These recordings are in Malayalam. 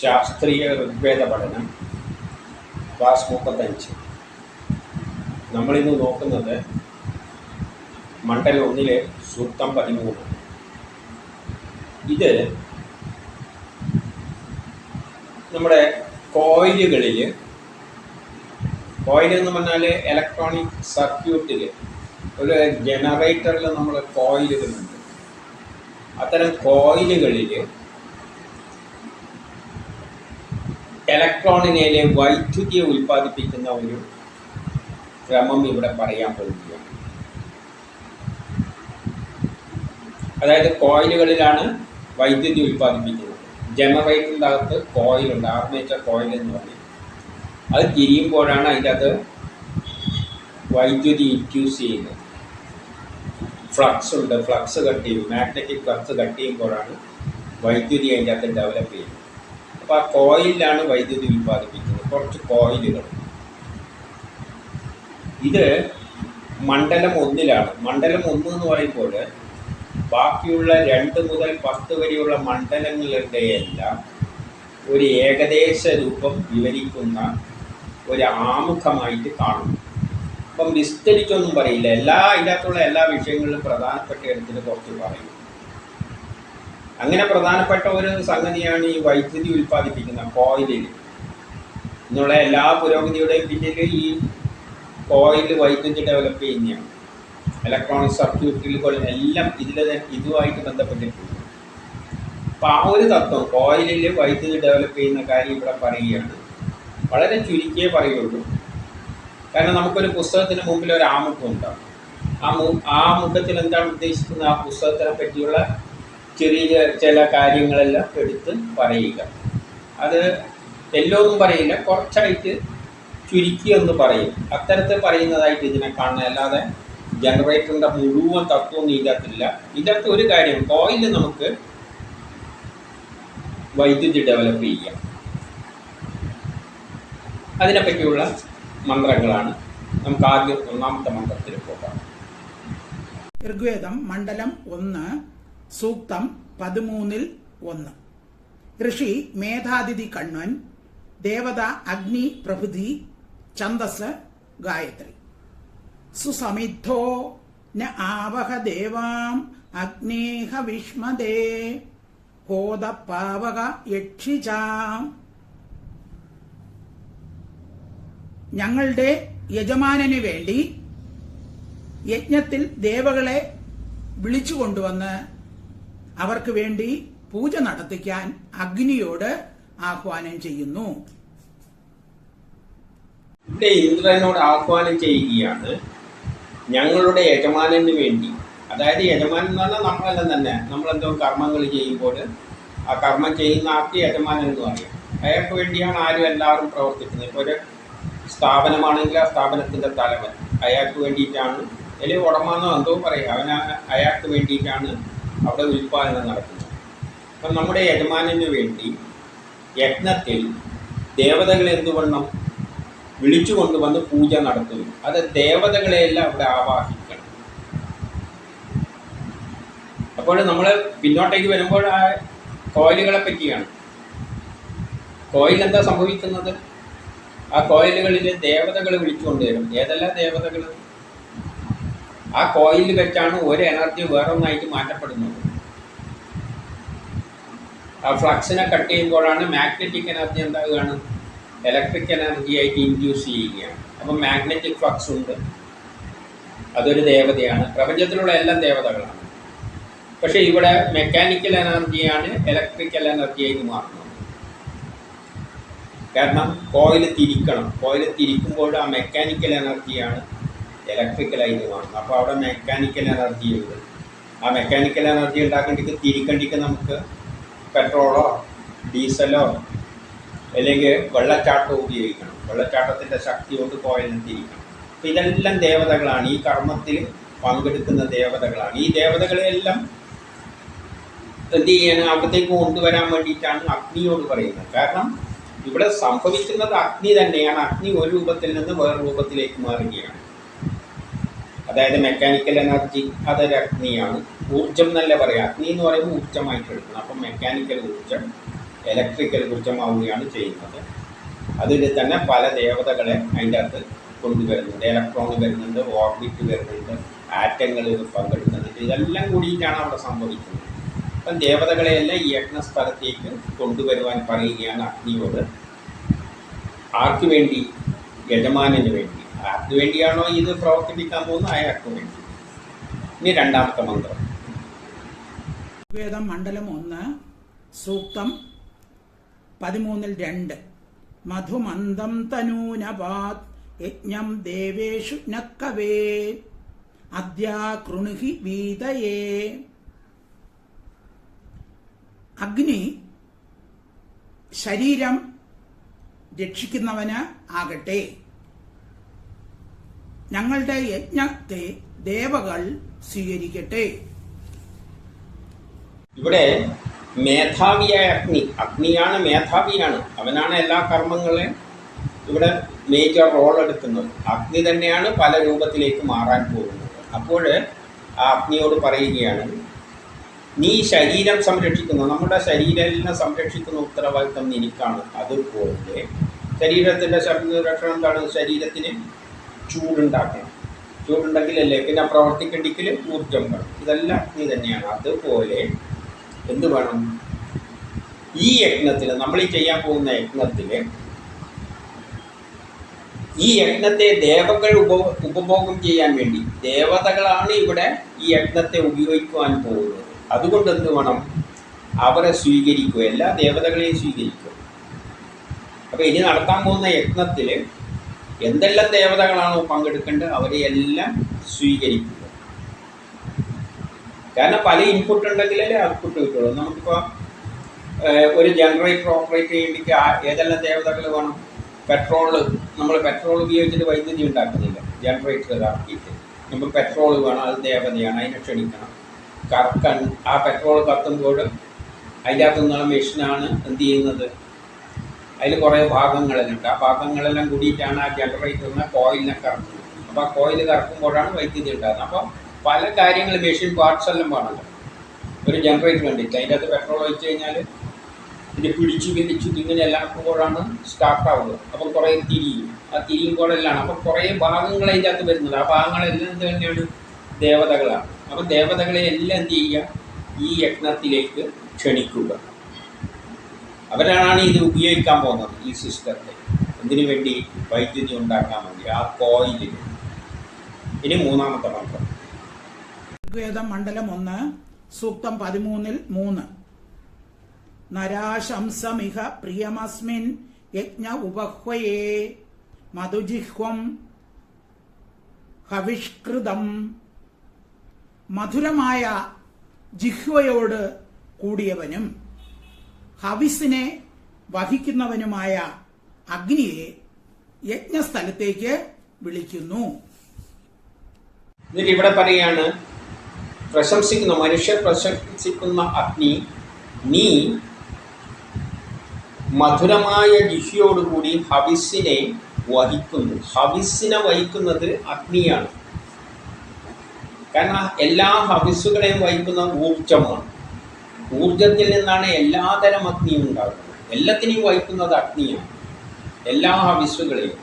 ശാസ്ത്രീയ ഋഗ്വേദ പഠനം ക്ലാസ് മുപ്പത്തഞ്ച് നമ്മളിന്ന് നോക്കുന്നത് മണ്ഡലം ഒന്നിലെ സൂക്തം പതിമൂന്ന്. ഇത് നമ്മുടെ കോയിലുകളിൽ കോയിൽ എന്ന് പറഞ്ഞാൽ ഇലക്ട്രോണിക് സർക്യൂട്ടിൽ ഒരു ജനറേറ്ററിൽ നമ്മൾ കോയിലുകളുണ്ട്. അത്തരം കോയിലുകളിൽ ഇലക്ട്രോണിനെ വൈദ്യുതിയെ ഉൽപ്പാദിപ്പിക്കുന്ന ഒരു ക്രമം ഇവിടെ പറയാൻ പോകുകയാണ്. അതായത് കോയിലുകളിലാണ് വൈദ്യുതി ഉൽപ്പാദിപ്പിക്കുന്നത്. ജനറേറ്ററിന്റെ അകത്ത് കോയിലുണ്ട് ആർമേച്ചർ കോയിൽ എന്ന് പറയും. അത് തിരിയുമ്പോഴാണ് അതിന്റെ അത് വൈദ്യുതി ഇൻഡ്യൂസ് ചെയ്യുന്നത്. ഫ്ലക്സ് ഉണ്ട് ഫ്ലക്സ് കട്ട് ചെയ്യും. മാഗ്നറ്റിക് ഫ്ലക്സ് കട്ട് ചെയ്യുമ്പോഴാണ് വൈദ്യുതി അതിന്റെ അകത്ത് ഡെവലപ്പ് ചെയ്യുന്നത്. അപ്പോൾ ആ കോയിലാണ് വൈദ്യുതി ഉൽപ്പാദിപ്പിക്കുന്നത്. കുറച്ച് കോയിലുകൾ. ഇത് മണ്ഡലം ഒന്നിലാണ്. മണ്ഡലം ഒന്ന് എന്ന് പറയുമ്പോൾ ബാക്കിയുള്ള രണ്ട് മുതൽ പത്ത് വരെയുള്ള മണ്ഡലങ്ങളുടെ എല്ലാം ഒരു ഏകദേശ രൂപം വിവരിക്കുന്ന ഒരു ആമുഖമായിട്ട് കാണും അപ്പം വിസ്തരിച്ചൊന്നും പറയില്ല. എല്ലാ ഇതിനകത്തുള്ള എല്ലാ വിഷയങ്ങളിലും പ്രധാനപ്പെട്ട എടുത്തിട്ട് കുറച്ച് പറയും. അങ്ങനെ പ്രധാനപ്പെട്ട ഒരു സംഗതിയാണ് ഈ വൈദ്യുതി ഉൽപ്പാദിപ്പിക്കുന്ന കോയിലിൽ. എന്നുള്ള എല്ലാ പുരോഗതിയുടെയും പിന്നിൽ ഈ കോയിൽ വൈദ്യുതി ഡെവലപ്പ് ചെയ്യുന്നതാണ്. ഇലക്ട്രോണിക് സർക്യൂട്ടിൽ എല്ലാം ഇതിൽ ഇതുമായിട്ട് ബന്ധപ്പെട്ടിട്ടുണ്ട്. അപ്പോൾ ആ ഒരു തത്വം കോയിലിൽ വൈദ്യുതി ഡെവലപ്പ് ചെയ്യുന്ന കാര്യം ഇവിടെ പറയുകയാണ്. വളരെ ചുരുക്കിയേ പറയുള്ളൂ. കാരണം നമുക്കൊരു പുസ്തകത്തിന് മുമ്പിൽ ഒരു ആമുഖം ഉണ്ടാകും ആ മു ആ മുഖത്തിൽ എന്താണ് ഉദ്ദേശിക്കുന്നത്? ആ പുസ്തകത്തിനെ പറ്റിയുള്ള ചെറിയ ചില കാര്യങ്ങളെല്ലാം എടുത്ത് പറയുക. അത് എല്ലോന്നും പറയില്ല കുറച്ചായിട്ട് ചുരുക്കി ഒന്ന് പറയും. അത്തരത്തിൽ പറയുന്നതായിട്ട് ഇതിനെ കാണുന്നത് അല്ലാതെ ജനറേറ്ററിന്റെ മുഴുവൻ തത്വമൊന്നും ഇതിനകത്തില്ല. ഇതിനകത്ത് ഒരു കാര്യം കോയിൽ നമുക്ക് വൈദ്യുതി ഡെവലപ്പ് ചെയ്യാം. അതിനെപ്പറ്റിയുള്ള മന്ത്രങ്ങളാണ്. നമുക്ക് ആദ്യം ഒന്നാമത്തെ മന്ത്രത്തിൽ പോകാം. ഋഗ്വേദം മണ്ഡലം ഒന്ന് സൂക്തം പതിമൂന്നിൽ ഒന്ന്. ഋഷി മേധാതിഥി കണ്ണൻ ദേവത അഗ്നി പ്രഭൃതി ഛന്ദസ് ഗായത്രി. സുസമിദ്ധോ ന ആവഹ ദേവാം അഗ്നേഹ വിഷ്മദേ ഹോത പാവക യക്ഷിചാം ഞങ്ങളുടെ യജമാനന് വേണ്ടി യജ്ഞത്തിൽ ദേവകളെ വിളിച്ചു കൊണ്ടുവന്ന് അവർക്ക് വേണ്ടി പൂജ നടത്തിക്കാൻ അഗ്നിയോട് ആഹ്വാനം ചെയ്യുന്നു. ഇവിടെ ഇന്ദ്രനോട് ആഹ്വാനം ചെയ്യുകയാണ്. ഞങ്ങളുടെ യജമാനന് വേണ്ടി. അതായത് യജമാനൻ എന്ന് പറഞ്ഞാൽ നമ്മളെല്ലാം തന്നെ. നമ്മളെന്തോ കർമ്മങ്ങൾ ചെയ്യുമ്പോൾ ആ കർമ്മം ചെയ്യുന്ന ആർക്ക് യജമാനൻ എന്ന് പറയും. അയാൾക്ക് വേണ്ടിയാണ് ആരും എല്ലാവരും പ്രവർത്തിക്കുന്നത്. ഇപ്പോൾ ഒരു സ്ഥാപനമാണെങ്കിൽ ആ സ്ഥാപനത്തിന്റെ തലവൻ. അയാൾക്ക് വേണ്ടിയിട്ടാണ്. അല്ലെങ്കിൽ ഉടമ എന്നോ എന്തോ പറയും. അവൻ അയാൾക്ക് വേണ്ടിയിട്ടാണ് അവിടെ ഉൽപ്പാദനം നടക്കുന്നു. അപ്പം നമ്മുടെ യജമാനന് വേണ്ടി യജ്ഞത്തിൽ ദേവതകൾ എന്തുവണ്ണം വിളിച്ചു കൊണ്ടുവന്ന് പൂജ നടത്തുന്നു. അത് ദേവതകളെയെല്ലാം അവിടെ ആവാഹിക്കണം. അപ്പോൾ നമ്മൾ പിന്നോട്ടേക്ക് വരുമ്പോൾ ആ കോയിലുകളെ പറ്റിയാണ്. കോയിൽ എന്താ സംഭവിക്കുന്നത്? ആ കോയിലുകളിൽ ദേവതകൾ വിളിച്ചുകൊണ്ടുവരും ഏതെല്ലാം ദേവതകൾ ആ കോയിലിൽ വെച്ചാണ് ഒരു എനർജി വേറൊന്നായിട്ട് മാറ്റപ്പെടുന്നത്. ആ ഫ്ലക്സിനെ കട്ട് ചെയ്യുമ്പോഴാണ് മാഗ്നറ്റിക് എനർജി എന്താകുകയാണ് ഇലക്ട്രിക് എനർജി ആയിട്ട് ഇൻഡ്യൂസ് ചെയ്യുകയാണ്. അപ്പം മാഗ്നറ്റിക് ഫ്ലക്സ് ഉണ്ട്. അതൊരു ദേവതയാണ്. പ്രപഞ്ചത്തിലുള്ള എല്ലാം ദേവതകളാണ്. പക്ഷേ ഇവിടെ മെക്കാനിക്കൽ എനർജിയാണ് ഇലക്ട്രിക്കൽ എനർജി ആയിട്ട് മാറുന്നത്. കാരണം കോയിൽ തിരിക്കണം. കോയിൽ തിരിക്കുമ്പോൾ ആ മെക്കാനിക്കൽ എനർജിയാണ് ഇലക്ട്രിക്കലായിട്ട് കാണും അപ്പോൾ അവിടെ മെക്കാനിക്കൽ എനർജി ഉണ്ട്. ആ മെക്കാനിക്കൽ എനർജി ഉണ്ടാക്കേണ്ടിക്ക് തിരിക്കണ്ടിക്ക് നമുക്ക് പെട്രോളോ ഡീസലോ അല്ലെങ്കിൽ വെള്ളച്ചാട്ടം ഉപയോഗിക്കണം. വെള്ളച്ചാട്ടത്തിന്റെ ശക്തി കൊണ്ട് കോയിലിന് തിരിക്കണം. അപ്പം ഇതെല്ലാം ദേവതകളാണ്. ഈ കർമ്മത്തിൽ പങ്കെടുക്കുന്ന ദേവതകളാണ്. ഈ ദേവതകളെല്ലാം എന്ത് ചെയ്യാൻ അവിടത്തേക്ക് കൊണ്ടുവരാൻ വേണ്ടിയിട്ടാണ് അഗ്നിയോട് പറയുന്നത്. കാരണം ഇവിടെ സംഭവിക്കുന്നത് അഗ്നി തന്നെയാണ്. അഗ്നി ഒരു രൂപത്തിൽ നിന്ന് വേറെ രൂപത്തിലേക്ക് മാറുകയാണ്. അതായത് മെക്കാനിക്കൽ എനർജി അതൊരു അഗ്നിയാണ്. ഊർജം എന്നല്ല പറയാം? അഗ്നി എന്ന് പറയുമ്പോൾ ഊർജമായിട്ട് എടുക്കണം. അപ്പം മെക്കാനിക്കൽ ഊർജം ഇലക്ട്രിക്കൽ ഊർജമാവുകയാണ് ചെയ്യുന്നത്. അതിൽ തന്നെ പല ദേവതകളെ അതിന്റെ അകത്ത് കൊണ്ടുവരുന്നുണ്ട്. ഇലക്ട്രോൺ വരുന്നുണ്ട് ഓർബിറ്റ് വരുന്നുണ്ട് ആറ്റങ്ങൾ പങ്കെടുക്കുന്നുണ്ട് ഇതെല്ലാം കൂടിയിട്ടാണ് അവിടെ സംഭവിക്കുന്നത്. അപ്പം ദേവതകളെയെല്ലാം ഈ യജ്ഞസ്ഥലത്തേക്ക് കൊണ്ടുവരുവാൻ പറയുകയാണ് അഗ്നിയോട്. ആർക്കു വേണ്ടി? യജമാനന് വേണ്ടി. ആർക്ക് വേണ്ടിയാണോ ഇത് പ്രവർത്തിപ്പിക്കാൻ പോകുന്നത്? അയാൾക്ക് വേണ്ടി ഇനി രണ്ടാമത്തെ മന്ത്രം. ഋഗ്വേദം മണ്ഡലം ഒന്ന് സൂക്തം പതിമൂന്നിൽ രണ്ട്. മധുമന്ദം തനൂനപാത് യജ്ഞം ദേവേഷു നക്കവേ. അദ്യാകൃണുഹി വീതയേ. അഗ്നി ശരീരം രക്ഷിക്കുന്നവന് ആകട്ടെ. ഞങ്ങളുടെ യജ്ഞത്തെ ദേവകൾ സ്വീകരിക്കട്ടെ. ഇവിടെ മേധാവിയായ അഗ്നി. അഗ്നിയാണ് മേധാവിയാണ്. അവനാണ് എല്ലാ കർമ്മങ്ങളെ ഇവിടെ മേജർ റോൾ എടുക്കുന്നത്. അഗ്നി തന്നെയാണ് പല രൂപത്തിലേക്ക് മാറാൻ പോകുന്നത്. അപ്പോൾ ആ അഗ്നിയോട് പറയുകയാണ് നീ ശരീരം സംരക്ഷിക്കുന്നു. നമ്മുടെ ശരീരത്തിനെ സംരക്ഷിക്കുന്ന ഉത്തരവാദിത്തം നിനക്കാണ്. അതുപോലെ ശരീരത്തിന്റെ സംരക്ഷണം എന്താണ് ശരീരത്തിന് ചൂടുണ്ടാക്കണം ചൂടുണ്ടെങ്കിലല്ലേ പിന്നെ പ്രവർത്തിക്കണ്ടെങ്കിൽ ഊർജം വേണം ഇതെല്ലാം അഗ്നി തന്നെയാണ്. അതുപോലെ എന്ത് വേണം? ഈ യജ്ഞത്തിൽ നമ്മൾ ഈ ചെയ്യാൻ പോകുന്ന യജ്ഞത്തിൽ ഈ യജ്ഞത്തെ ദേവകൾ ഉപ ഉപഭോഗം ചെയ്യാൻ വേണ്ടി ദേവതകളാണ് ഇവിടെ ഈ യജ്ഞത്തെ ഉപയോഗിക്കുവാൻ പോകുന്നത്. അതുകൊണ്ട് എന്ത് വേണം? അവരെ സ്വീകരിക്കുക. എല്ലാ ദേവതകളെയും സ്വീകരിക്കുക. അപ്പോൾ ഇനി നടത്താൻ പോകുന്ന യജ്ഞത്തിൽ എന്തെല്ലാം ദേവതകളാണോ പങ്കെടുക്കേണ്ടത് അവരെ എല്ലാം സ്വീകരിക്കുക. കാരണം പല ഇൻപുട്ട് ഉണ്ടെങ്കിലല്ലേ ഔട്ട്പുട്ട് കിട്ടുള്ളൂ. നമുക്കിപ്പോൾ ഒരു ജനറേറ്റർ ഓപ്പറേറ്റ് ചെയ്യുമ്പോൾ ഏതെല്ലാം ദേവതകൾ വേണം? പെട്രോൾ നമ്മൾ പെട്രോൾ ഉപയോഗിച്ചിട്ട് വൈദ്യുതി ഉണ്ടാക്കുന്നില്ല. ജനറേറ്റർ ഇതാക്കിയിട്ട് നമ്മൾ പെട്രോൾ വേണം അത് ദേവതയാണ് അതിനെ ക്ഷണിക്കണം. കറക്കാൻ ആ പെട്രോൾ കത്തുമ്പോൾ അതിന്റെ അകത്തുനിന്നുള്ള മെഷീനാണ് എന്ത് ചെയ്യുന്നത്? അതിൽ കുറേ ഭാഗങ്ങളുണ്ട് ആ ഭാഗങ്ങളെല്ലാം കൂടിയിട്ടാണ് ആ ജനറേറ്ററിനെ കോയിലിനെ കറക്കുന്നത്. അപ്പോൾ ആ കോയിൽ കറക്കുമ്പോഴാണ് വൈദ്യുതി ഉണ്ടാകുന്നത്. അപ്പോൾ പല കാര്യങ്ങൾ മെഷീൻ പാർട്സ് എല്ലാം വേണമല്ലോ. ഒരു ജനറേറ്റർ കണ്ടിട്ട് അതിന്റെ അകത്ത് പെട്രോൾ ഒഴിച്ച് കഴിഞ്ഞാൽ ഇത് പിടിച്ചു പിടിച്ചു ഇങ്ങനെ എല്ലാം ആക്കുമ്പോഴാണ് സ്റ്റാർട്ട് ആവുന്നത്. അപ്പോൾ കുറേ തിരിയും ആ തിരിയുമ്പോഴെല്ലാം അപ്പോൾ കുറേ ഭാഗങ്ങൾ അതിന്റെ അകത്ത് വരുന്നത് ആ ഭാഗങ്ങളെല്ലാം എന്ത് തന്നെയാണ്? ദേവതകളാണ്. അപ്പോൾ ദേവതകളെ എല്ലാം എന്ത് ചെയ്യുക? ഈ യജ്ഞത്തിലേക്ക് ക്ഷണിക്കുക. അവരാണ് ഇത് ഉപയോഗിക്കാൻ പോകുന്നത് ഈ സിസ്റ്റത്തെ. എന്തിനു വേണ്ടി? വൈദ്യുതി ഉണ്ടാക്കാൻ വേണ്ടി. ആ കോയിലിൽ ഇനി മൂന്നാമത്തെ മന്ത്രം. ഋഗ്വേദം മണ്ഡലം ഒന്ന് സൂക്തം പതിമൂന്നിൽ മൂന്ന്. നരാശംസമിഹ പ്രിയമസ്മിൻ യജ്ഞ ഉപഹ്വയേ മധുജിഹ്വം ഹവിഷ്കൃതം. മധുരമായ ജിഹ്വയോട് കൂടിയവനും ഹവിസിനെ വഹിക്കുന്നവനുമായ അഗ്നിയെ യജ്ഞസ്ഥലത്തേക്ക് വിളിക്കുന്നു. എന്നിട്ട് ഇവിടെ പറയാണ് പ്രശംസിക്കുന്ന മനുഷ്യർ പ്രശംസിക്കുന്ന അഗ്നി നീ മധുരമായ ജിഹിയോടുകൂടി ഹവിസിനെ വഹിക്കുന്നു. ഹവിസിനെ വഹിക്കുന്നത് അഗ്നിയാണ്. കാരണം എല്ലാ ഹവിസുകളെയും വഹിക്കുന്ന ഊർജമാണ് ഊർജത്തിൽ നിന്നാണ് എല്ലാതരം അഗ്നിയും ഉണ്ടാകുന്നത്. എല്ലാത്തിനെയും വഹിക്കുന്നത് അഗ്നിയാണ്. എല്ലാ ഹവിസുകളെയും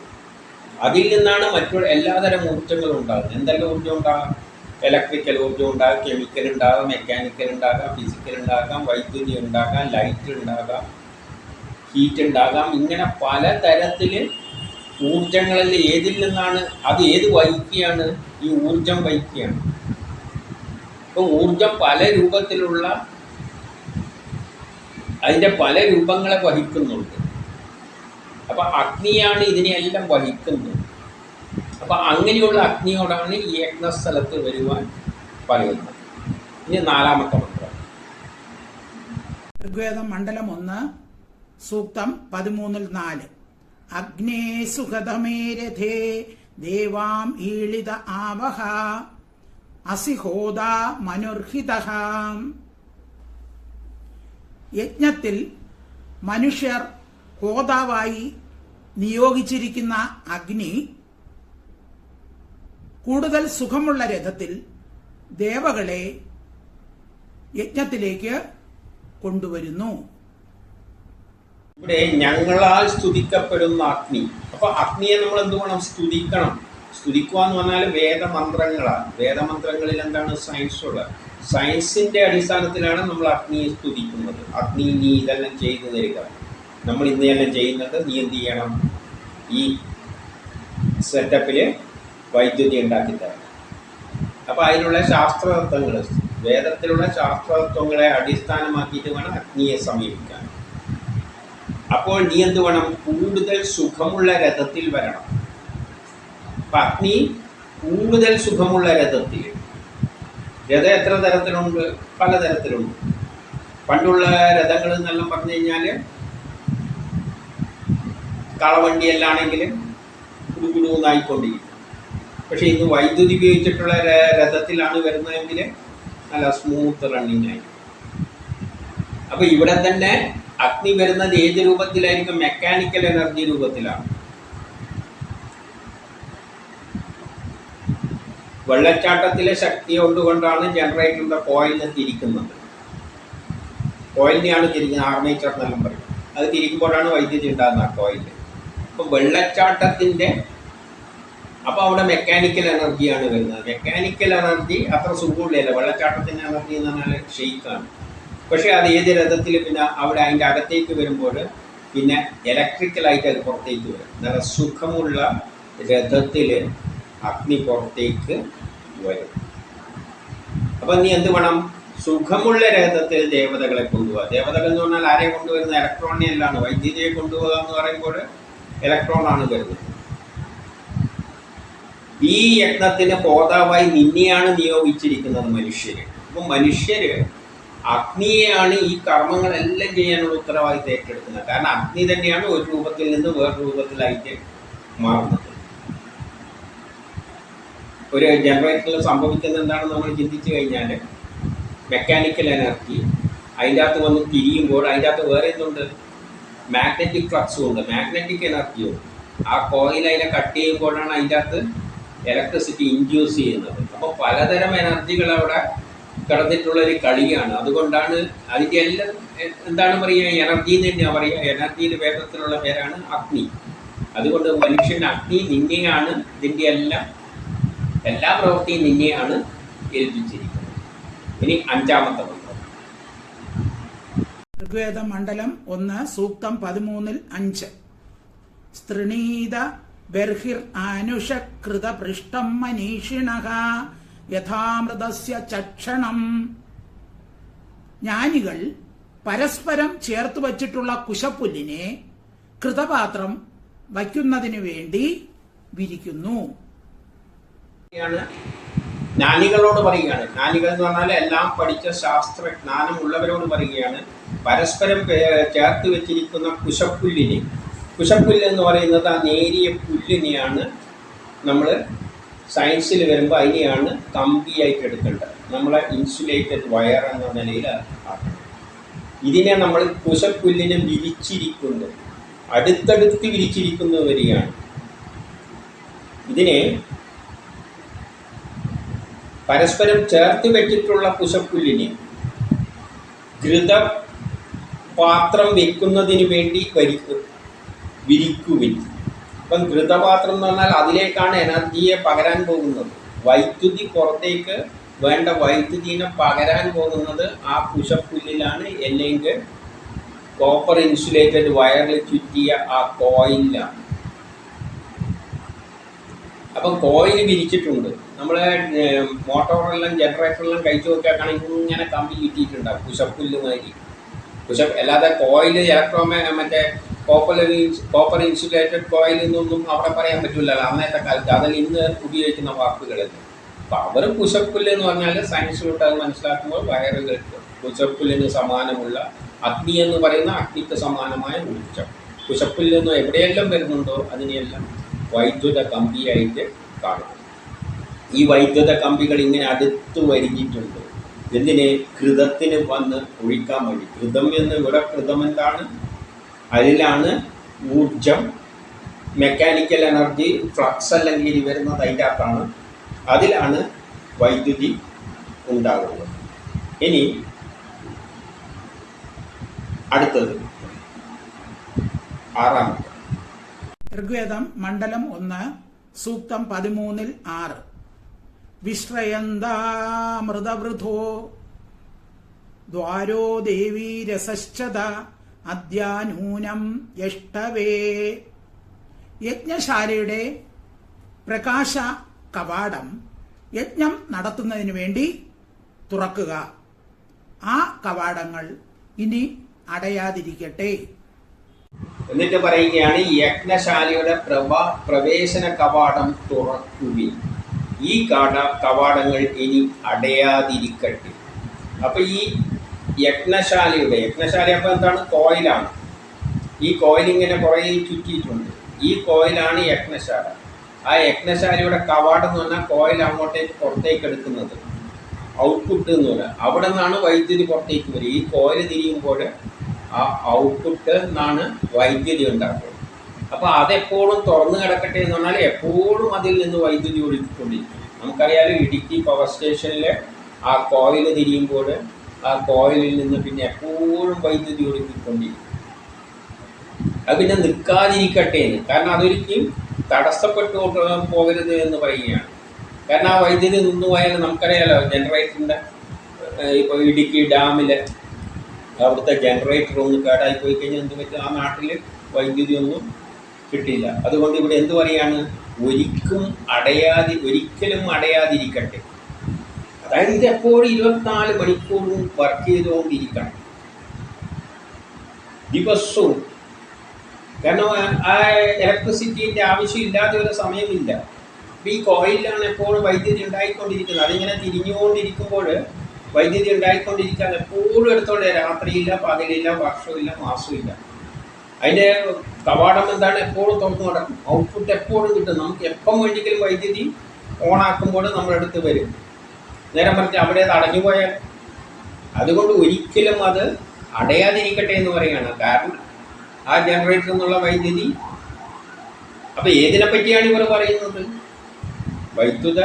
അതിൽ നിന്നാണ് മറ്റുള്ള എല്ലാതരം ഊർജങ്ങളും ഉണ്ടാകുന്നത്. എന്തെല്ലാം ഊർജം ഉണ്ടാകാം? ഇലക്ട്രിക്കൽ ഊർജം ഉണ്ടാകാം കെമിക്കൽ ഉണ്ടാകാം മെക്കാനിക്കൽ ഉണ്ടാകാം ഫിസിക്കൽ ഉണ്ടാകാം വൈദ്യുതി ഉണ്ടാകാം ലൈറ്റ് ഉണ്ടാകാം ഹീറ്റ് ഉണ്ടാകാം. ഇങ്ങനെ പലതരത്തിൽ ഊർജങ്ങളിൽ ഏതിൽ നിന്നാണ് അത് ഏത് വഹിക്കുകയാണ്? ഈ ഊർജം വഹിക്കുകയാണ്. അപ്പോൾ ഊർജം പല രൂപത്തിലുള്ള അതിന്റെ പല രൂപങ്ങളെ വഹിക്കുന്നുണ്ട്. അപ്പൊ അഗ്നിയാണ് ഇതിനെയെല്ലാം വഹിക്കുന്നത്. അപ്പൊ അങ്ങനെയുള്ള അഗ്നിയോടാണ് ഈ യജ്ഞസ്ഥലത്ത് വരുവാൻ പറയുന്നത്. ഇനി നാലാമത്തെ മന്ത്രം. ഋഗ്വേദം മണ്ഡലം ഒന്ന് സൂക്തം പതിമൂന്നിൽ നാല്. അഗ്നേ സുഗതമേ രഥേ ദേവാം ഈളിത ആവഹ അസിഹോദ മനുർഹിത യജ്ഞത്തിൽ മനുഷ്യർ ഹോതാവായി നിയോഗിച്ചിരിക്കുന്ന അഗ്നി കൂടുതൽ സുഖമുള്ള രഥത്തിൽ ദേവകളെ യജ്ഞത്തിലേക്ക് കൊണ്ടുവരുന്നു. ഇവിടെ ഞങ്ങളാൽ സ്തുതിക്കപ്പെടുന്ന അഗ്നി. അപ്പൊ അഗ്നിയെ നമ്മൾ എന്ത് വേണം? സ്തുതിക്കണം. സ്തുതിക്കുക എന്ന് പറഞ്ഞാൽ വേദമന്ത്രങ്ങളാണ്. വേദമന്ത്രങ്ങളിൽ എന്താണ് സയൻസ് ഉള്ളത്? സയൻസിന്റെ അടിസ്ഥാനത്തിലാണ് നമ്മൾ അഗ്നിയെ സ്തുതിക്കുന്നത്. അഗ്നി നീ ഇതെല്ലാം ചെയ്തു തരിക. നമ്മൾ ഇന്നെല്ലാം ചെയ്യുന്നത് നീ എന്ത് ചെയ്യണം? ഈ സെറ്റപ്പിൽ വൈദ്യുതി ഉണ്ടാക്കി തരണം. അപ്പോൾ അതിനുള്ള ശാസ്ത്രതത്വങ്ങൾ വേദത്തിലുള്ള ശാസ്ത്രതത്വങ്ങളെ അടിസ്ഥാനമാക്കിയിട്ട് വേണം അഗ്നിയെ സമീപിക്കാൻ. അപ്പോൾ നീ എന്ത് വേണം? കൂടുതൽ സുഖമുള്ള രഥത്തിൽ വരണം. അപ്പൊ അഗ്നി കൂടുതൽ സുഖമുള്ള രഥത്തിൽ രഥം എത്ര തരത്തിലുണ്ട്? പലതരത്തിലുണ്ട് പണ്ടുള്ള രഥങ്ങൾ എന്നെല്ലാം പറഞ്ഞു കഴിഞ്ഞാൽ കളവണ്ടിയല്ലാണെങ്കിലും കുടുകുടുന്നായിക്കൊണ്ടിരിക്കും പക്ഷേ ഇന്ന് വൈദ്യുതി ഉപയോഗിച്ചിട്ടുള്ള രഥത്തിലാണ് വരുന്നതെങ്കിൽ നല്ല സ്മൂത്ത് റണ്ണിങ് ആയി അപ്പോൾ ഇവിടെ തന്നെ അഗ്നി വരുന്നത് ഏത് രൂപത്തിലായിരിക്കും? മെക്കാനിക്കൽ എനർജി രൂപത്തിലാണ്. വെള്ളച്ചാട്ടത്തിലെ ശക്തി കൊണ്ടുകൊണ്ടാണ് ജനറേറ്ററിന്റെ കോയിലിനെ തിരിക്കുന്നത്. കോയിലിനെയാണ് തിരിക്കുന്നത് ആർമേച്ചർ എന്നെല്ലാം പറയും അത് തിരിക്കുമ്പോഴാണ് വൈദ്യുതി ഉണ്ടാകുന്നത് ആ കോയിലിൽ അപ്പൊ വെള്ളച്ചാട്ടത്തിന്റെ അപ്പൊ അവിടെ മെക്കാനിക്കൽ എനർജിയാണ് വരുന്നത്. മെക്കാനിക്കൽ എനർജി അത്ര സുഖമുള്ളതല്ല വെള്ളച്ചാട്ടത്തിന്റെ എനർജി എന്ന് പറഞ്ഞാൽ ഷെയ്ക്കാണ് പക്ഷേ അത് ഏത് രഥത്തിൽ പിന്നെ അവിടെ അതിന്റെ അകത്തേക്ക് വരുമ്പോൾ പിന്നെ ഇലക്ട്രിക്കലായിട്ട് അത് പുറത്തേക്ക് വരും. നല്ല സുഖമുള്ള രഥത്തിൽ അഗ്നി പുറത്തേക്ക് വരും. അപ്പം നീ എന്ത് വേണം? സുഖമുള്ള രഥത്തിൽ ദേവതകളെ കൊണ്ടുപോകുക ദേവതകൾ എന്ന് പറഞ്ഞാൽ ആരെ കൊണ്ടുവരുന്ന ഇലക്ട്രോണിനെ അല്ലാണ് വൈദ്യുതിയെ കൊണ്ടുപോകുക എന്ന് പറയുമ്പോൾ ഇലക്ട്രോൺ ആണ് വരുന്നത് ഈ യജ്ഞത്തിന് ഹോതാവായി നിന്നെയാണ് നിയോഗിച്ചിരിക്കുന്നത് മനുഷ്യര്. അപ്പൊ മനുഷ്യര് അഗ്നിയെയാണ് ഈ കർമ്മങ്ങളെല്ലാം ചെയ്യാനുള്ള ഉത്തരവാദിത്തം ഏറ്റെടുക്കുന്നത്. കാരണം അഗ്നി തന്നെയാണ് ഒരു രൂപത്തിൽ നിന്ന് വേറൊരു രൂപത്തിലായിട്ട് മാറുന്നത്. ഒരു ജനറേറ്ററിൽ സംഭവിക്കുന്നത് എന്താണെന്ന് നമ്മൾ ചിന്തിച്ചു കഴിഞ്ഞാൽ മെക്കാനിക്കൽ എനർജി അതിന്റെ അകത്ത് വന്ന് തിരിയുമ്പോൾ അതിന്റെ അകത്ത് വേറെ എന്തുണ്ട്? മാഗ്നറ്റിക് ഫ്ലക്സും ഉണ്ട്. മാഗ്നറ്റിക് എനർജിയും ആ കോയിൽ അതിനെ കട്ട് ചെയ്യുമ്പോഴാണ് അതിന്റെ അകത്ത് ഇലക്ട്രിസിറ്റി ഇൻഡ്യൂസ് ചെയ്യുന്നത്. അപ്പോൾ പലതരം എനർജികൾ അവിടെ കിടന്നിട്ടുള്ള ഒരു കളിയാണ്. അതുകൊണ്ടാണ് അതിന്റെ എല്ലാം എന്താണ് പറയുക എനർജി എന്ന് തന്നെയാണ് പറയുക. എനർജിയുടെ വേദത്തിലുള്ള പേരാണ് അഗ്നി. അതുകൊണ്ട് മനുഷ്യന്റെ അഗ്നി നിന്നെയാണ് ഇതിന്റെ എല്ലാം എല്ലാ പ്രവൃത്തിയും നിന്നെയാണ് ഏൽപ്പിച്ചിരിക്കുന്നത്. ഇനി അഞ്ചാമത്തെ ഋഗ്വേദ മണ്ഡലം ഒന്ന് സൂക്തം പതിമൂന്നിൽ അഞ്ച്. സ്ത്രീണീത ബർഹിർ ആനുഷകൃത പൃഷ്ടം മനീഷിണ യഥാമൃതസ്യ ചക്ഷണം. ജ്ഞാനികൾ പരസ്പരം ചേർത്ത് വച്ചിട്ടുള്ള കുശപ്പുല്ലിനെ കൃതപാത്രം വയ്ക്കുന്നതിനു വേണ്ടി വിരിക്കുന്നു. ജ്ഞാനികളോട് പറയുകയാണ്. ജ്ഞാനികൾ എന്ന് പറഞ്ഞാൽ എല്ലാം പഠിച്ച ശാസ്ത്ര ജ്ഞാനമുള്ളവരോട് പറയുകയാണ്. പരസ്പരം ചേർത്ത് വെച്ചിരിക്കുന്ന കുശപ്പുല്ലിനെ. കുശപ്പുല്ല് എന്ന് പറയുന്നത് ആ നേരിയ പുല്ലിനെയാണ് നമ്മൾ സയൻസിൽ വരുമ്പോൾ അതിനെയാണ് കമ്പിയായിട്ട് എടുക്കേണ്ടത്. നമ്മളെ ഇൻസുലേറ്റഡ് വയർ എന്ന നിലയിൽ ഇതിനെ നമ്മൾ കുശപ്പുല്ലിനെ വിരിച്ചിരിക്കുന്നു അടുത്തടുത്ത് വിരിച്ചിരിക്കുന്നവരെയാണ്. ഇതിനെ പരസ്പരം ചേർത്ത് വെച്ചിട്ടുള്ള കുശപ്പുല്ലിനെ ഘൃത പാത്രം വെക്കുന്നതിന് വേണ്ടി വരിക്കും വിരിക്കുവിൻ. അപ്പം ഘൃതപാത്രം എന്ന് പറഞ്ഞാൽ അതിലേക്കാണ് എനർജിയെ പകരാൻ പോകുന്നത്. വൈദ്യുതി പുറത്തേക്ക് വേണ്ട വൈദ്യുതിനെ പകരാൻ പോകുന്നത് ആ കുശപ്പുല്ലിലാണ് അല്ലെങ്കിൽ കോപ്പർ ഇൻസുലേറ്റഡ് വയറിൽ ചുറ്റിയ ആ കോയിലാണ് അപ്പം കോയിൽ വിരിച്ചിട്ടുണ്ട്. നമ്മളെ ഏഹ്, മോട്ടോറെല്ലാം ജനറേറ്ററെല്ലാം കഴിച്ചു നോക്കിയാക്കാണെങ്കിൽ ഇങ്ങനെ കമ്പി ചുറ്റിയിട്ടുണ്ടാവും കുശപ്പുല്ല് മാതിരി. കുശപ്പ് അല്ലാതെ കോയിൽ ഇലക്ട്രോ മറ്റേ കോപ്പർ കോപ്പർ ഇൻസുലേറ്റഡ് കോയിൽ എന്നൊന്നും അവിടെ പറയാൻ പറ്റില്ലല്ലോ അന്നത്തെ കാലത്ത്. അതിൽ ഇന്ന് ഉപയോഗിക്കുന്ന വാക്കുകളല്ല അപ്പം അവർ കുശപ്പുല്ല് എന്ന് പറഞ്ഞാൽ സയൻസിലോട്ട് അത് മനസ്സിലാക്കുമ്പോൾ വയറുകൾ കുശപ്പുല്ലിന് സമാനമുള്ള അഗ്നി എന്ന് പറയുന്ന അഗ്നിക്ക് സമാനമായ ഊർജം കുശപ്പുല്ല് എന്ന് എവിടെയെല്ലാം വരുന്നുണ്ടോ അതിനെയെല്ലാം വൈദ്യുത കമ്പിയായിട്ട് കാണും. ഈ വൈദ്യുത കമ്പികൾ ഇങ്ങനെ അടുത്ത് വരിഞ്ഞിട്ടുണ്ട് എന്തിനെ? കൃതത്തിന് വന്ന് ഒഴിക്കാൻ വേണ്ടി. കൃതം എന്ന് ഇവിടെ കൃതം എന്താണ്? അതിലാണ് ഊർജം മെക്കാനിക്കൽ എനർജി ഫ്ലക്സ് അല്ലെങ്കിൽ വരുന്നത് അതിന്റെ അകത്താണ്. അതിലാണ് വൈദ്യുതി ഉണ്ടാകുന്നത് ഇനി അടുത്തത് ആറാമത്തെ. ഋഗ്വേദം മണ്ഡലം ഒന്ന് സൂക്തം പതിമൂന്നിൽ ആറ്. വിശ്രയന്താമൃതവൃഥോ ദ്വാരോ ദേവീ രസശ്ചത അദ്യാനൂനം യഷ്ടവേ. യജ്ഞശാലയുടെ പ്രകാശ കവാടം യജ്ഞം നടത്തുന്നതിന് വേണ്ടി തുറക്കുക. ആ കവാടങ്ങൾ ഇനി അടയാതിരിക്കട്ടെ. എന്നിട്ട് പറയുകയാണ് യജ്ഞശാലയുടെ പ്രഭ പ്രവേശന കവാടം തുറക്കുകയും ഈ കാട കവാടങ്ങൾ ഇനി അടയാതിരിക്കട്ടെ. അപ്പൊ ഈ യജ്ഞശാലയുടെ യജ്ഞശാല അപ്പൊ എന്താണ്? കോയിലാണ്. ഈ കോയിൽ ഇങ്ങനെ കുറേ ചുറ്റിയിട്ടുണ്ട്. ഈ കോയിലാണ് യജ്ഞശാല. ആ യജ്ഞശാലയുടെ കവാടം എന്ന് പറഞ്ഞാൽ കോയിൽ അങ്ങോട്ടേക്ക് പുറത്തേക്ക് എടുക്കുന്നത്. ഔട്ട്പുട്ട് എന്ന് പറയുക അവിടെ നിന്നാണ് വൈദ്യുതി പുറത്തേക്ക് വരിക. ഈ കോയിൽ തിരിയുമ്പോൾ ആ ഔട്ട്പുട്ട് നിന്നാണ് വൈദ്യുതി ഉണ്ടാക്കുന്നത് അപ്പോൾ അതെപ്പോഴും തുറന്നു കിടക്കട്ടെ എന്ന് പറഞ്ഞാൽ എപ്പോഴും അതിൽ നിന്ന് വൈദ്യുതി ഒഴുകിക്കൊണ്ടിരിക്കും നമുക്കറിയാലോ ഇടുക്കി പവർ സ്റ്റേഷനിലെ ആ കോയിൽ തിരിയുമ്പോൾ ആ കോയിലിൽ നിന്ന് പിന്നെ എപ്പോഴും വൈദ്യുതി ഒഴുകിക്കൊണ്ടിരിക്കും അത് പിന്നെ നിൽക്കാതിരിക്കട്ടെ എന്ന്. കാരണം അതൊരിക്കലും തടസ്സപ്പെട്ടു പോകരുത് എന്ന് പറയുകയാണ്. കാരണം ആ വൈദ്യുതി നിന്നു പോയാലും നമുക്കറിയാലോ ജനറേറ്ററിന്റെ ഇപ്പോൾ ഇടുക്കി ഡാമിൽ അവിടുത്തെ ജനറേറ്റർ ഒന്ന് കേടായി പോയി കഴിഞ്ഞാൽ എന്ത് പറ്റും? ആ നാട്ടിൽ വൈദ്യുതി ഒന്നും കിട്ടില്ല അതുകൊണ്ട് ഇവിടെ എന്ത് പറയാണ്? ഒരിക്കും അടയാതി ഒരിക്കലും അടയാതിരിക്കട്ടെ. അതായത് ഇത് എപ്പോഴും ഇരുപത്തിനാല് മണിക്കൂറും വർക്ക് ചെയ്തുകൊണ്ടിരിക്കണം. ദിവസവും. കാരണം ആ ഇലക്ട്രിസിറ്റീന്റെ ആവശ്യമില്ലാത്ത ഒരു സമയമില്ല. അപ്പം ഈ കോയിലാണ് എപ്പോഴും വൈദ്യുതി ഉണ്ടായിക്കൊണ്ടിരിക്കുന്നത്. അതിങ്ങനെ തിരിഞ്ഞുകൊണ്ടിരിക്കുമ്പോൾ വൈദ്യുതി ഉണ്ടായിക്കൊണ്ടിരിക്കാൻ എപ്പോഴും എടുത്തോണ്ട് രാത്രിയില്ല പകലില്ല വർഷമില്ല മാസമില്ല അതിന്റെ കവാടം എന്താണ്? എപ്പോഴും തുറന്നു കിടക്കും ഔട്ട്പുട്ട് എപ്പോഴും കിട്ടും. നമുക്ക് എപ്പം വേണമെങ്കിലും വൈദ്യുതി ഓണാക്കുമ്പോൾ നമ്മളെടുത്ത് വരും. നേരം മറിച്ച് അവിടെ അത് അടഞ്ഞു പോയാൽ. അതുകൊണ്ട് ഒരിക്കലും അത് അടയാതിരിക്കട്ടെ എന്ന് പറയുകയാണ്. കാരണം ആ ജനറേറ്ററിൽ നിന്നുള്ള വൈദ്യുതി. അപ്പൊ ഏതിനെ പറ്റിയാണ് ഇവർ പറയുന്നത്? വൈദ്യുത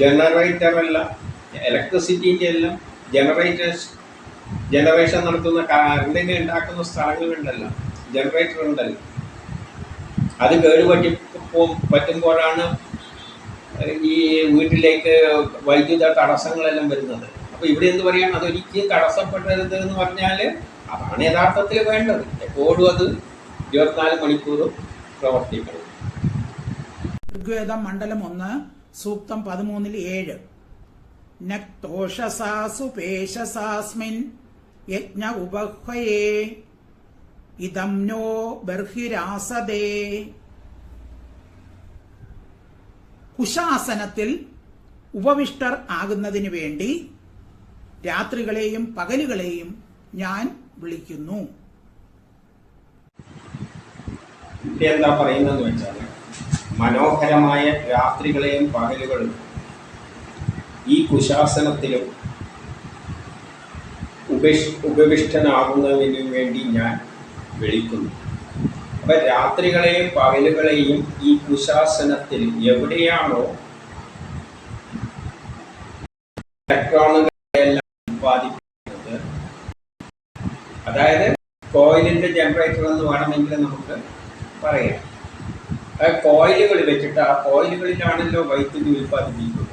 ജനറേറ്ററല്ല ഇലക്ട്രിസിറ്റിന്റെ എല്ലാം ജനറേറ്റേഴ്സ് ജനറേഷൻ നടത്തുന്ന കറണ്ടിനെ ഉണ്ടാക്കുന്ന സ്ഥലങ്ങളുണ്ടല്ലോ. ജനറേറ്റർ ഉണ്ടല്ലോ അത് കേടുപറ്റി പറ്റി പറ്റുമ്പോഴാണ് ഈ വീട്ടിലേക്ക് വൈദ്യുത തടസ്സങ്ങളെല്ലാം വരുന്നത്. അപ്പോൾ ഇവിടെ എന്ത് പറയാണ് അതൊരിക്കലും തടസ്സപ്പെടരുത് എന്ന് പറഞ്ഞാൽ അതാണ് യഥാർത്ഥത്തിൽ വേണ്ടത്. എപ്പോഴും അത് ഇരുപത്തിനാല് മണിക്കൂറും പ്രവർത്തിക്കണം. ഋഗ്വേദം മണ്ഡലം ഒന്ന് സൂക്തം പതിമൂന്നിൽ ഏഴ്. നക്തോഷസാസു പേശസാസ്മിൻ യജ്ഞ ഉപഹ്വയേ. ഇതം നോ കുശാസനത്തിൽ ഉപവിഷ്ടർ ആകുന്നതിന് വേണ്ടി രാത്രികളെയും പകലുകളെയും ഞാൻ വിളിക്കുന്നു. എന്താ പറയുന്നതെന്ന് വെച്ചാൽ മനോഹരമായ രാത്രികളെയും പകലുകളും ഈ കുശാസനത്തിലും ഉപവിഷ്ടനാകുന്നതിന് വേണ്ടി ഞാൻ വിളിക്കുന്നു. അപ്പൊ രാത്രികളെയും പകലുകളെയും ഈ കുശാസനത്തിൽ എവിടെയാണോ ഇലക്ട്രോണുകളെല്ലാം ഉത്പാദിപ്പിക്കുന്നത് അതായത് കോയിലിന്റെ ജനറേറ്റർ എന്ന് വേണമെങ്കിൽ നമുക്ക് പറയാം. കോയിലുകൾ വെച്ചിട്ട് ആ കോയിലുകളിലാണല്ലോ വൈദ്യുതി ഉൽപ്പാദിപ്പിക്കുന്നത്.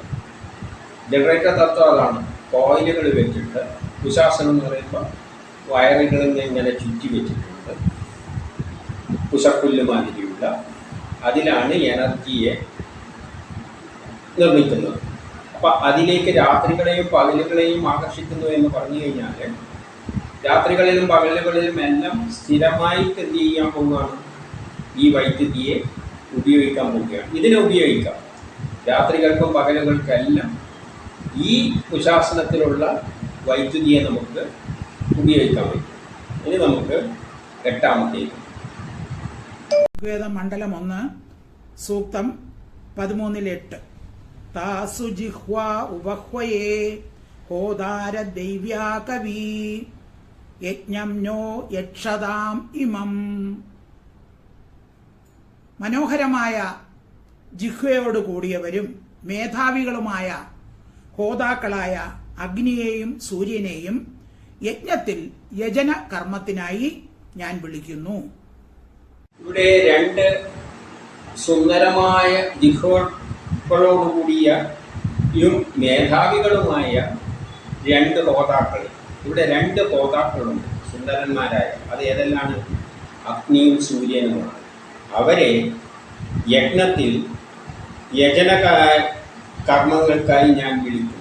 ജനറേറ്റർ തത്വം അതാണ്. കോയിലുകൾ വെച്ചിട്ട് കുശാസനം എന്ന് പറയുമ്പോൾ വയറുകളിൽ നിന്ന് ഇങ്ങനെ ചുറ്റി വെച്ചിട്ടുണ്ട് കുശപ്പുല്ല് മാതിരിയുള്ള അതിലാണ് എനർജിയെ നിർമ്മിക്കുന്നത്. അപ്പം അതിലേക്ക് രാത്രികളെയും പകലുകളെയും ആകർഷിക്കുന്നു എന്ന് പറഞ്ഞു കഴിഞ്ഞാൽ രാത്രികളിലും പകലുകളിലും എല്ലാം സ്ഥിരമായിട്ട് എന്ത് ചെയ്യാൻ പോവുകയാണ്? ഈ വൈദ്യുതിയെ ഉപയോഗിക്കാൻ പോവുകയാണ്. ഇതിനെ ഉപയോഗിക്കാം. രാത്രികൾക്കും പകലുകൾക്കെല്ലാം ഈ കുശാസനത്തിലുള്ള വൈദ്യുതിയെ നമുക്ക് ഉപയോഗിക്കാൻ പറ്റും. ഇനി നമുക്ക് എട്ടാമത്തേക്ക് ഋഗ്വേദം മണ്ഡലം ഒന്ന് സൂക്തം പതിമൂന്നിൽ എട്ട് താസു ജിഹ്വ ഉപഹ്വയേ ഹോദാര ദൈവ്യാ കവി യജ്ഞം നോ യക്ഷതാം ഇമം. മനോഹരമായ ജിഹ്വയോട് കൂടിയവരും മേധാവികളുമായ ഹോതാക്കളായ അഗ്നിയെയും സൂര്യനെയും യജ്ഞത്തിൽ യജന കർമ്മത്തിനായി ഞാൻ വിളിക്കുന്നു. ഇവിടെ രണ്ട് സുന്ദരമായ ജിഹോകളോടുകൂടിയ യും മേധാവികളുമായ രണ്ട് ഹോതാക്കൾ ഇവിടെ രണ്ട് ഹോതാക്കളുണ്ട് സുന്ദരന്മാരായ. അത് ഏതെല്ലാം അഗ്നിയും സൂര്യനുമാണ്. അവരെ യജ്ഞത്തിൽ യജന കർമ്മങ്ങൾക്കായി ഞാൻ വിളിക്കുന്നു.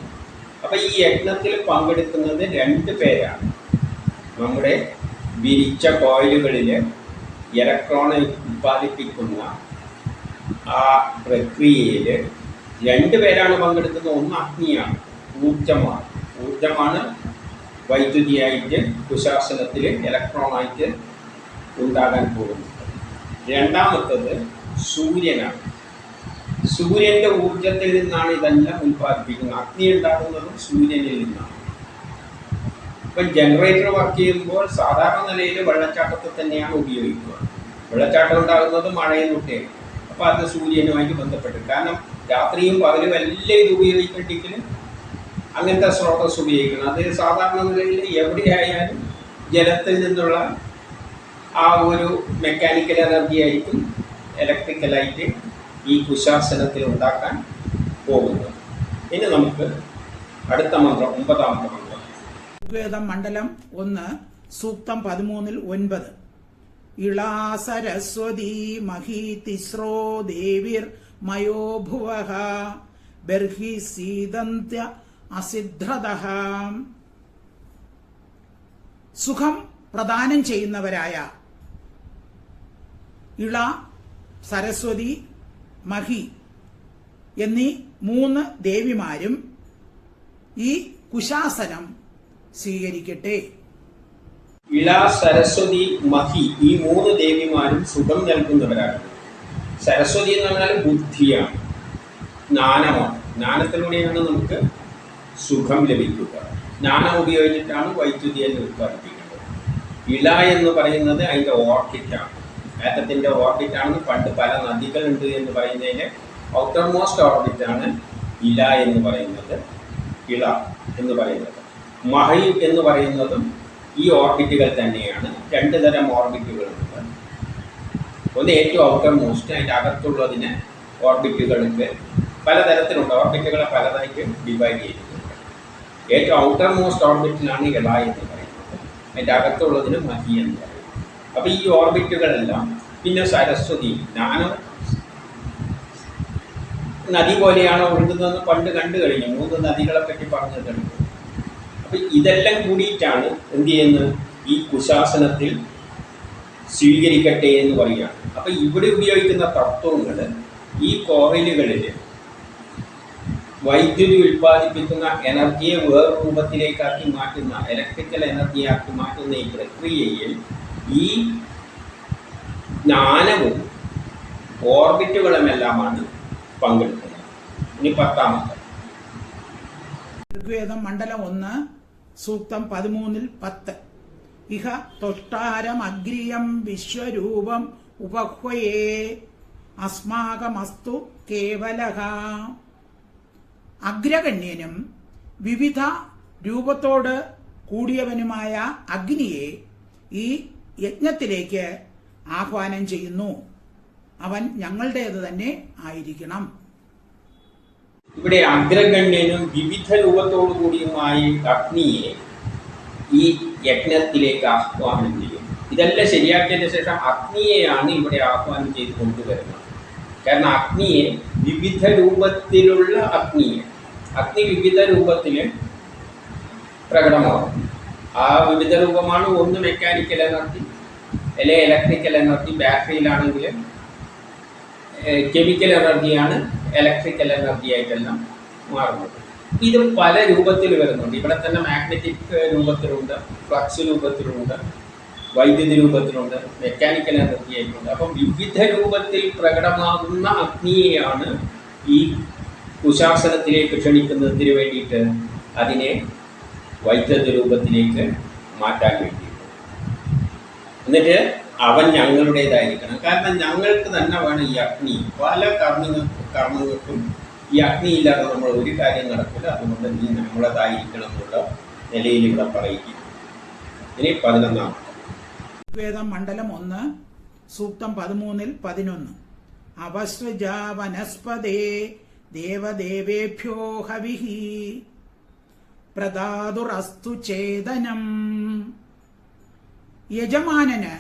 അപ്പം ഈ യജ്ഞത്തിൽ പങ്കെടുക്കുന്നത് രണ്ട് പേരാണ്. നമ്മുടെ വിരിച്ച കോയിലുകളിൽ ഇലക്ട്രോണ് ഉത്പാദിപ്പിക്കുന്ന ആ പ്രക്രിയയിൽ രണ്ട് പേരാണ് പങ്കെടുക്കുന്നത്. ഒന്ന് അഗ്നിയാണ് ഊർജമാണ് ഊർജമാണ് വൈദ്യുതിയായിട്ട് കുശാസനത്തിൽ ഇലക്ട്രോണായിട്ട് ഉണ്ടാകാൻ പോകുന്നത്. രണ്ടാമത്തത് സൂര്യനാണ്. സൂര്യന്റെ ഊർജത്തിൽ നിന്നാണ് ഇതെല്ലാം ഉൽപ്പാദിപ്പിക്കുന്നത് അഗ്നി ഉണ്ടാകുന്നതും സൂര്യനിൽ നിന്നാണ്. ഇപ്പം ജനറേറ്റർ വർക്ക് ചെയ്യുമ്പോൾ സാധാരണ നിലയിൽ വെള്ളച്ചാട്ടത്തിൽ തന്നെയാണ് ഉപയോഗിക്കുക. വെള്ളച്ചാട്ടം ഉണ്ടാകുന്നത് മഴയിൽ നിന്നൊക്കെയാണ് അപ്പോൾ അത് സൂര്യനുമായിട്ട് ബന്ധപ്പെട്ട് കാരണം രാത്രിയും പകലും എല്ലാം ഇത് ഉപയോഗിക്കണ്ടെങ്കിൽ അങ്ങനത്തെ സ്രോതസ് ഉപയോഗിക്കണം. അത് സാധാരണ നിലയിൽ എവിടെയായാലും ജലത്തിൽ നിന്നുള്ള ആ ഒരു മെക്കാനിക്കൽ എനർജി ആയിരിക്കും ഇലക്ട്രിക്കലായിട്ട് ഈ കുശാസനത്തിൽ ഉണ്ടാക്കാൻ പോകുന്നത്. ഇനി നമുക്ക് അടുത്ത മന്ത്രം ഒമ്പതാമത്തെ മന്ത്രം. ഋഗ്വേദം മണ്ഡലം ഒന്ന് സൂക്തം പതിമൂന്നിൽ ഒൻപത്. ഇളാ സരസ്വതി മഹി തിസ്രോ ദേവിർ മയോഭുവ ബർഹി സീതന്ത്യ അസിദ്ധ്രത സുഖം പ്രദാനം ചെയ്യുന്നവരായ ഇള സരസ്വതി മഹി എന്നീ മൂന്ന് ദേവിമാരും ഈ കുശാസനം സ്വീകരിക്കട്ടെ. ഇള സരസ്വതി മഹി ഈ മൂന്ന് ദേവിമാരും സുഖം നൽകുന്നവരാണ്. സരസ്വതി എന്ന് പറഞ്ഞാൽ ബുദ്ധിയാണ്. ജ്ഞാനമാണ്. ജ്ഞാനത്തിലൂടെയാണ് നമുക്ക് സുഖം ലഭിക്കുക. ജ്ഞാനം ഉപയോഗിച്ചിട്ടാണ് വൈദ്യുതിയെ ഉത്പാദിപ്പിക്കുന്നത് ഇള എന്ന് പറയുന്നത് അതിന്റെ ഓർക്കിറ്റാണ് ആറ്റത്തിന്റെ ഓർബിറ്റാണെന്ന് പണ്ട് പല നദികളുണ്ട് എന്ന് പറയുന്നതിന് ഔട്ടർ മോസ്റ്റ് ഓർബിറ്റാണ് ഇല എന്ന് പറയുന്നത്. ഇള എന്ന് പറയുന്നത്. മഹി എന്ന് പറയുന്നതും ഈ ഓർബിറ്റുകൾ തന്നെയാണ്. രണ്ട് തരം ഓർബിറ്റുകളുണ്ട് ഒന്ന് ഏറ്റവും ഔട്ടർ മോസ്റ്റ് അതിന്റെ അകത്തുള്ളതിന് ഓർബിറ്റുകൾക്ക് പലതരത്തിലുണ്ട്. ഓർബിറ്റുകളെ പലതായിട്ട് ഡിവൈഡ് ചെയ്തിട്ടുണ്ട്. ഏറ്റവും ഔട്ടർ മോസ്റ്റ് ഓർബിറ്റിലാണ് ഇള എന്ന് പറയുന്നത്. അതിന്റെ അകത്തുള്ളതിന് മഹി എന്ന് പറയുന്നത്. അപ്പോൾ ഈ ഓർബിറ്റുകളെല്ലാം പിന്നെ സരസ്വതി ജ്ഞാനം നദി പോലെയാണ് ഒഴുകുന്നതെന്ന് പണ്ട് കണ്ടു കഴിഞ്ഞു. മൂന്ന് നദികളെ പറ്റി പറഞ്ഞിട്ടുണ്ട്. അപ്പം ഇതെല്ലാം കൂടിയിട്ടാണ് എന്ത് ചെയ്യുന്നത്? ഈ കുശാസനത്തിൽ സ്വീകരിക്കട്ടെ എന്ന് പറയുകയാണ്. അപ്പം ഇവിടെ ഉപയോഗിക്കുന്ന തത്വങ്ങൾ ഈ കോറലുകളിൽ വൈദ്യുതി ഉൽപ്പാദിപ്പിക്കുന്ന എനർജിയെ വേറെ രൂപത്തിലേക്കാക്കി മാറ്റുന്ന ഇലക്ട്രിക്കൽ എനർജിയാക്കി മാറ്റുന്ന ഈ പ്രക്രിയയിൽ ഈ ജ്ഞാനവും ഓർബിറ്റുകളുമെല്ലാമാണ് പങ്കെടുക്കുന്നത്. ഇനി പത്താമത്തെ. ഋഗ്വേദം മണ്ഡലം ഒന്ന് സൂക്തം പതിമൂന്നിൽ പത്ത്. ഇഹ തൊഷ്ടാരം അഗ്രിയം വിശ്വരൂപം ഉപഹ്വയേ. അസ്മാകമസ്തു കേവലഹ. അഗ്രഗണ്യനും വിവിധ രൂപത്തോട് കൂടിയവനുമായ അഗ്നിയെ ഈ യജ്ഞത്തിലേക്ക് ആഹ്വാനം ചെയ്യുന്നു. അവൻ ഞങ്ങളുടേത് തന്നെ ആയിരിക്കണം. ഇവിടെ അഗ്രഗണ്യനും വിവിധ രൂപത്തോടു കൂടിയുമായി അഗ്നിയെ ഈ യജ്ഞത്തിലേക്ക് ആഹ്വാനം ചെയ്യും. ഇതെല്ലാം ശരിയാക്കിയതിന് ശേഷം അഗ്നിയെയാണ് ഇവിടെ ആഹ്വാനം ചെയ്ത് കൊണ്ടുവരുന്നത്. കാരണം അഗ്നിയെ വിവിധ രൂപത്തിലുള്ള അഗ്നിയെ അഗ്നി വിവിധ രൂപത്തിൽ പ്രകടമാകും ആ വിവിധ രൂപമാണ് ഒന്ന് മെക്കാനിക്കൽ എനർജി അല്ലെ ഇലക്ട്രിക്കൽ എനർജി ബാറ്ററിയിലാണെങ്കിൽ കെമിക്കൽ എനർജിയാണ് ഇലക്ട്രിക്കൽ എനർജി ആയിട്ടെല്ലാം മാറുന്നത്. ഇത് പല രൂപത്തിൽ വരുന്നുണ്ട്. ഇവിടെ തന്നെ മാഗ്നറ്റിക് രൂപത്തിലുണ്ട് ഫ്ലക്സ് രൂപത്തിലുണ്ട് വൈദ്യുതി രൂപത്തിലുണ്ട് മെക്കാനിക്കൽ എനർജി ആയിട്ടുണ്ട്. അപ്പം വിവിധ രൂപത്തിൽ പ്രകടമാകുന്ന അഗ്നിയെയാണ് ഈ കുശാസനത്തിലേക്ക് ക്ഷണിക്കുന്നതിന് വേണ്ടിയിട്ട് അതിനെ വൈദ്യുത രൂപത്തിലേക്ക് മാറ്റാൻ വേണ്ടിയിട്ട്. എന്നിട്ട് അവൻ ഞങ്ങളുടേതായിരിക്കണം. കാരണം ഞങ്ങൾക്ക് തന്നെ വേണം ഈ അഗ്നി. പല കർമ്മങ്ങൾ കർമ്മങ്ങൾക്കും ഈ അഗ്നി ഇല്ലാതെ നമ്മൾ ഒരു കാര്യം നടക്കില്ല. അതുകൊണ്ട് നീ നമ്മളതായിരിക്കണം എന്നുള്ള നിലയിൽ ഇവിടെ പറയുക ഇനി പതിനൊന്നാം ഋഗ്വേദം മണ്ഡലം ഒന്ന് സൂക്തം പതിമൂന്നിൽ പതിനൊന്ന്. അവസ്വജാവനസ്പദേ ദേവദേവേഭ്യോ ഹവിഹി പ്രദാതുറസ്തു ചേതനം. യജമാനന്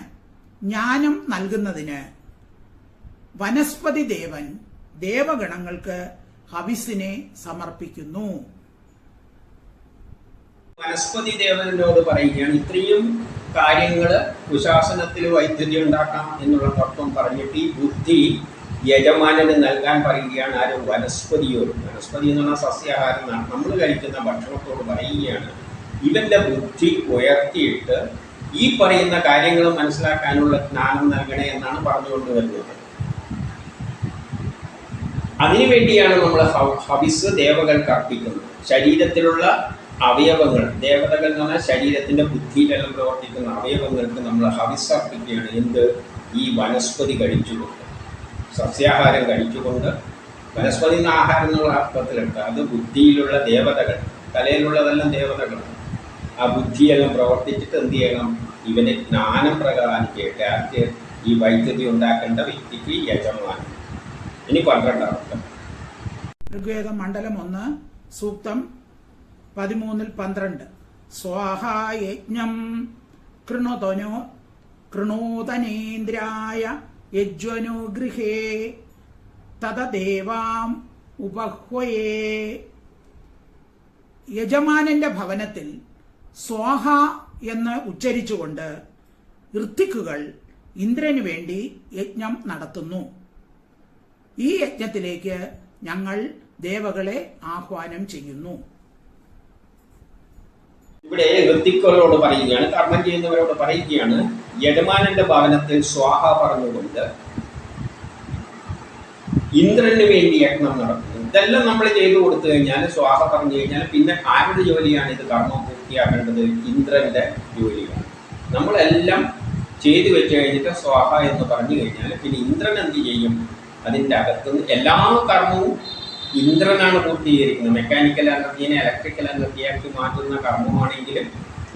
ജ്ഞാനം നൽകുന്നതിന് വനസ്പതി ദേവൻ ദേവഗണങ്ങൾക്ക് ഹവിസിനെ സമർപ്പിക്കുന്നു. വനസ്പതി ദേവനോട് പറയുകയാണ് ഇത്രയും കാര്യങ്ങൾ കുശാസനത്തിൽ വൈദ്യുതി ഉണ്ടാക്കാം എന്നുള്ള തത്വം പറഞ്ഞിട്ട് ഈ ബുദ്ധി യജമാനന് നൽകാൻ പറയുകയാണ് ആരും വനസ്പതിയോട്. വനസ്പതി എന്ന് പറഞ്ഞാൽ സസ്യാഹാരം നമ്മൾ കഴിക്കുന്ന ഭക്ഷണത്തോട് പറയുകയാണ് ഇവന്റെ ബുദ്ധി ഉയർത്തിയിട്ട് ഈ പറയുന്ന കാര്യങ്ങൾ മനസ്സിലാക്കാനുള്ള ജ്ഞാനം നൽകണേ എന്നാണ് പറഞ്ഞുകൊണ്ട് വരുന്നത്. അതിനുവേണ്ടിയാണ് നമ്മൾ ഹവിസ് ദേവകൾക്ക് അർപ്പിക്കുന്നത്. ശരീരത്തിലുള്ള അവയവങ്ങൾ ദേവതകൾ എന്ന് പറഞ്ഞാൽ ശരീരത്തിന്റെ ബുദ്ധിയിലെല്ലാം പ്രവർത്തിക്കുന്ന അവയവങ്ങൾക്ക് നമ്മൾ ഹവിസ് അർപ്പിക്കുകയാണ്. എന്ത്? ഈ വനസ്പതി കഴിച്ചുകൊണ്ട് സസ്യാഹാരം കഴിച്ചുകൊണ്ട്. വനസ്പതി എന്ന ആഹാരം എന്നുള്ള അർത്ഥത്തിലുണ്ട് അത് ബുദ്ധിയിലുള്ള ദേവതകൾ തലയിലുള്ളതെല്ലാം ദേവതകളാണ്. ആ ബുദ്ധിയെല്ലാം പ്രവർത്തിച്ചിട്ട് എന്ത് ചെയ്യണം? ഇവന് ജ്ഞാനം പ്രകാരം കേട്ട് ഈ വൈദ്യുതി ഉണ്ടാക്കേണ്ട വ്യക്തിക്ക് യജമാനം ഇനി പന്ത്രണ്ടാമത്തെ ഋഗ്വേദ മണ്ഡലം ഒന്ന് സൂക്തം പതിമൂന്നിൽ പന്ത്രണ്ട്. സ്വാഹായജ്ഞം കൃണുതനോ കൃണൂതനേന്ദ്രായ യജ്വനുഗൃഹേ തതദേവാം ഉപഹ്വയേ. യജമാനന്റെ ഭവനത്തിൽ സ്വാഹ എന്ന് ഉച്ചരിച്ചുകൊണ്ട് ഋത്തിക്കുകൾ ഇന്ദ്രന് വേണ്ടി യജ്ഞം നടത്തുന്നു. ഈ യജ്ഞത്തിലേക്ക് ഞങ്ങൾ ദേവകളെ ആഹ്വാനം ചെയ്യുന്നു. ഇവിടെ ഋത്തിക്കുകളോട് പറയുകയാണ് കർമ്മം ചെയ്യുന്നവരോട് പറയുകയാണ് യജമാനന്റെ ഭവനത്തിൽ സ്വാഹ പറഞ്ഞുകൊണ്ട് ഇന്ദ്രന് വേണ്ടി യജ്ഞം നടത്തുന്നു. ഇതെല്ലാം നമ്മൾ ചെയ്തു കൊടുത്തു കഴിഞ്ഞാൽ സ്വാഹ പറഞ്ഞു കഴിഞ്ഞാൽ പിന്നെ ആരുടെ ജോലിയാണ് ഇത് കർമ്മം പൂർത്തിയാക്കേണ്ടത് ഇന്ദ്രന്റെ ജോലിയാണ്. നമ്മളെല്ലാം ചെയ്തു വെച്ച് കഴിഞ്ഞിട്ട് സ്വാഹ എന്ന് പറഞ്ഞു കഴിഞ്ഞാൽ പിന്നെ ഇന്ദ്രൻ എന്ത് ചെയ്യും? അതിന്റെ അകത്തുനിന്ന് എല്ലാ കർമ്മവും ഇന്ദ്രനാണ് പൂർത്തീകരിക്കുന്നത്. മെക്കാനിക്കൽ എനർജീനെ ഇലക്ട്രിക്കൽ എനർജിയാക്കി മാറ്റുന്ന കർമ്മമാണെങ്കിലും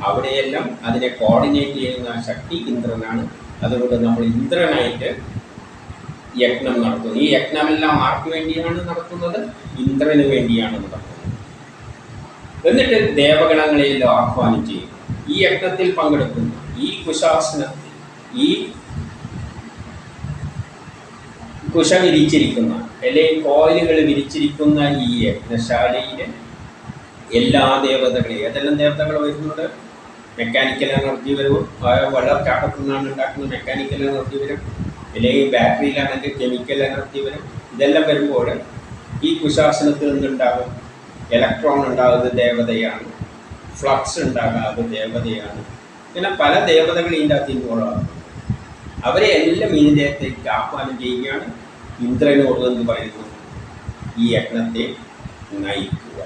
അവിടെയെല്ലാം അതിനെ കോർഡിനേറ്റ് ചെയ്യുന്ന ശക്തി ഇന്ദ്രനാണ്. അതുകൊണ്ട് നമ്മൾ ഇന്ദ്രനായിട്ട് യജ്ഞം നടത്തുന്നു. ഈ യജ്ഞമെല്ലാം ആർക്ക് വേണ്ടിയാണ് നടത്തുന്നത്? ഇന്ദ്രന് വേണ്ടിയാണ് നടത്തുന്നത്. എന്നിട്ട് ദേവഗണങ്ങളെയെല്ലാം ആഹ്വാനം ചെയ്യും ഈ യജ്ഞത്തിൽ പങ്കെടുക്കുന്നു ഈ കുശാസനത്തിൽ ഈ കുശ വിരിച്ചിരിക്കുന്ന അല്ലെങ്കിൽ കോയിലുകൾ വിരിച്ചിരിക്കുന്ന ഈ യജ്ഞശാലയിലെ എല്ലാ ദേവതകളെയും ഏതെല്ലാം ദേവതകൾ വരുന്നുണ്ട്? മെക്കാനിക്കൽ എനർജി വരും വെള്ളച്ചാട്ടത്തിൽ നിന്നാണ് ഉണ്ടാക്കുന്ന മെക്കാനിക്കൽ എനർജി വരും. അല്ലെങ്കിൽ ബാറ്ററിയിലാണെങ്കിൽ കെമിക്കൽ എനർജി വരും. ഇതെല്ലാം വരുമ്പോൾ ഈ കുശാസനത്തിൽ നിന്നുണ്ടാകും ഇലക്ട്രോൺ ഉണ്ടാകുന്നത് ദേവതയാണ്. ഫ്ലക്സ് ഉണ്ടാകാത്ത ദേവതയാണ്. ഇങ്ങനെ പല ദേവതകൾ ഇതിന്റെ അകത്ത് ഇൻവോൾവ് ആകുന്നു അവരെ എല്ലാം ഇതിന്റെ ദേഹത്തേക്ക് ആഹ്വാനം ചെയ്യുകയാണ് ഇന്ദ്രനോട് എന്ന് പറയുന്നു ഈ യജ്ഞത്തെ നയിക്കുക.